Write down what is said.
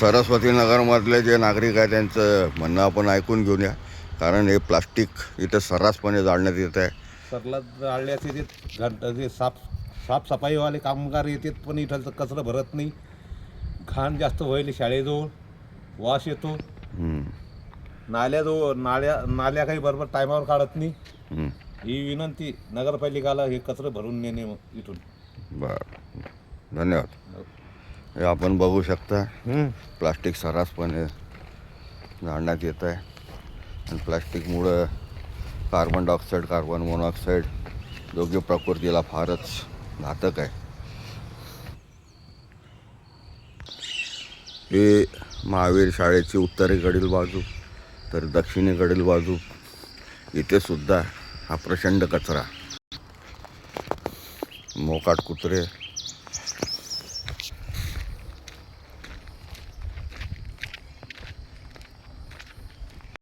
सरस्वती नगरमधले जे नागरिक आहे त्यांचं म्हणणं आपण ऐकून घेऊया कारण हे प्लास्टिक इथं सर्रासपणे जाळण्यात येत आहे. सरला जाळण्यात येतात घंट जे साफ साफसफाईवाले कामगार येतात पण इथं कचरं भरत नाही. घाण जास्त व्हायला शाळेजवळ. वास येतो. नाल्याजवळ नाल्या नाल्या काही बरोबर टायमावर काढत नाही. ही विनंती नगरपालिकाला हे कचरं भरून नेणे मग इथून. बरं. धन्यवाद. हे आपण बघू शकता. प्लास्टिक सर्रासपणे जाळण्यात येत आहे. आणि प्लास्टिकमुळं कार्बन डायऑक्साईड कार्बन मोनॉक्साईड योग्य प्रकृतीला फारच घातक आहे. हे महावीर शाळेची उत्तरेकडील बाजू तर दक्षिणेकडील बाजू इथे सुद्धा हा प्रचंड कचरा. मोकाट कुत्रे